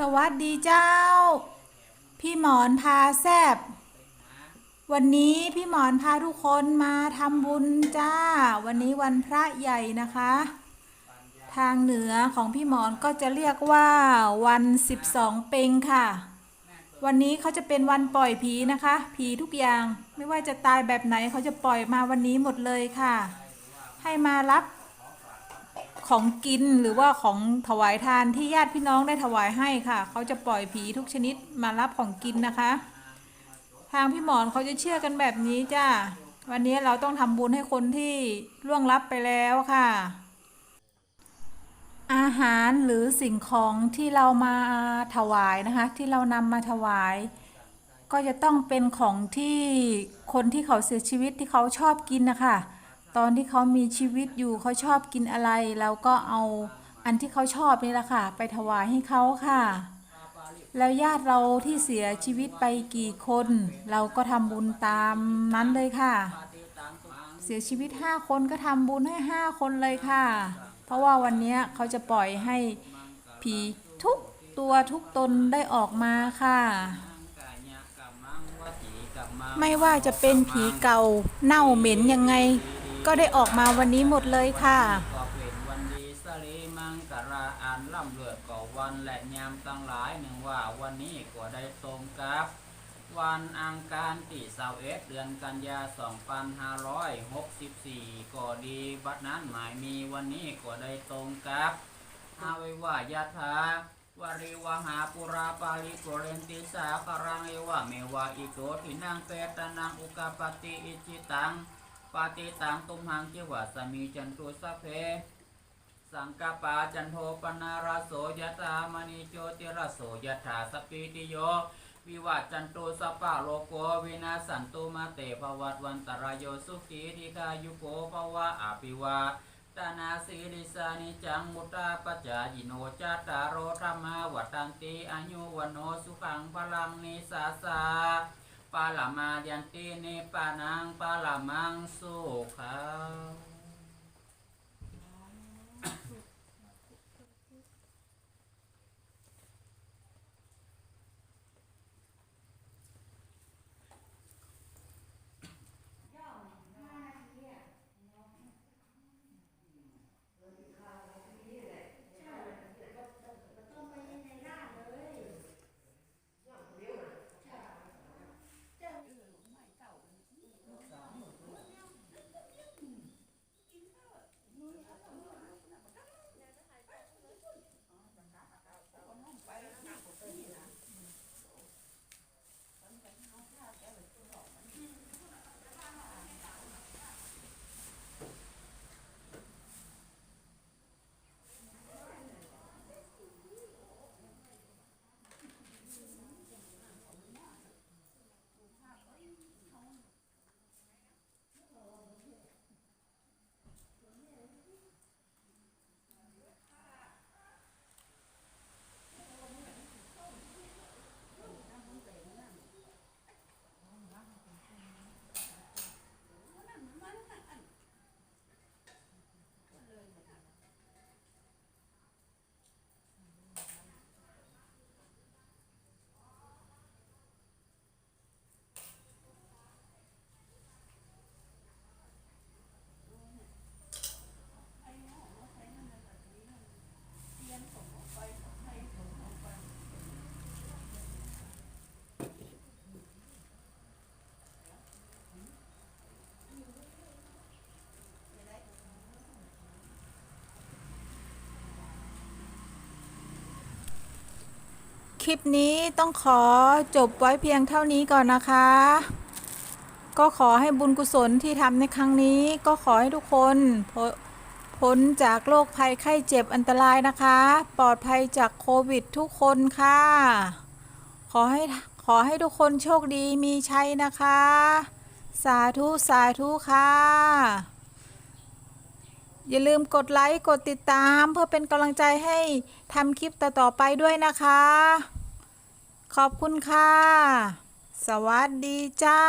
สวัสดีเจ้า พี่หมอนพาแซบ วันนี้พี่หมอนพาทุกคนมาทำบุญจ้า วันนี้วันพระใหญ่นะคะ ทางเหนือของพี่หมอนก็จะเรียกว่าวัน12เปงค่ะ วันนี้เขาจะเป็นวันปล่อยผีนะคะ ผีทุกอย่างไม่ว่าจะตายแบบไหนเขาจะปล่อยมาวันนี้หมดเลยค่ะ ให้มารับ ของกินหรือว่าของถวายทานที่ญาติพี่น้องได้ถวายให้ค่ะ เขาจะปล่อยผีทุกชนิดมารับของกินนะคะ ทางพี่หมอนเขาจะเชื่อกันแบบนี้จ้าวันนี้เราต้องทำบุญให้คนที่ล่วงลับไปแล้วค่ะ อาหารหรือสิ่งของที่เรามาถวายนะคะ ที่เรานำมาถวาย ก็จะต้องเป็นของที่คนที่เขาเสียชีวิตที่เขาชอบกินนะคะ ตอนที่เขามีชีวิตอยู่เขาชอบกินอะไรเราก็เอาอันที่เขาชอบนี่แหละค่ะ ไปถวายให้เขาค่ะ แล้วญาติเราที่เสียชีวิตไปกี่คน เราก็ทำบุญตามนั้นเลยค่ะ เสียชีวิต5คนก็ทำบุญให้5คนเลยค่ะ เพราะว่าวันนี้เขาจะปล่อยให้ผีทุกตัวทุกตนได้ออกมาค่ะ ไม่ว่าจะเป็นผีเก่าเน่าเหม็นยังไง ก็ได้ออกมาวันนี้หมดเลยค่ะวันดีสลีมังกราอันล่ำเลือก่อวันและยามตั้งหลายหนึ่งว่าวันนี้ก็ได้ตรงกับ วันอังคารที่สาเอ็ดเดือนกันยา 2564 ก็ดีบัดนั้นหมายมีวันนี้ก็ได้ตรงกับอาวิวายาธาวาริวหาปุราปาลิโกเรนติสาคารังเอวะเมวะอิโตทินังเปตนังอุกาปติอิจิตัง ปาติตังตุมหังจิวะสมีจันตุสัพเพสังกปาจันโทปนาราโสยตามณีโจติรโสยถาสปิติโย วิวัจจันตุสัพพะโลโกวินาสันตุมาเตภวัตวันตรายโยสุขีธิคายุโกภวะอาภิวาตานาสีลิสานิจังมุตตาปจายโนจัตตารโรธรรมาวัตันติอายุวันโนสุขังพลังนิสาสา ปาลามายันติเนปานังปาลามังสุขัง คลิปนี้ต้องขอจบไว้เพียงเท่านี้ก่อนนะคะ ก็ขอให้บุญกุศลที่ทำในครั้งนี้ ก็ขอให้ทุกคนพพ้นจากโรคภัยไข้เจ็บอันตรายนะคะ ปลอดภัยจากโควิดทุกคนค่ะ ขอให้ขอให้ทุกคนโชคดีมีชัยนะคะ สาธุ สาธุ ค่ะ อย่าลืมกดไลค์ กดติดตามเพื่อเป็นกำลังใจให้ทำคลิปต่อ ๆ ไปด้วยนะคะ ขอบคุณค่ะ สวัสดีเจ้า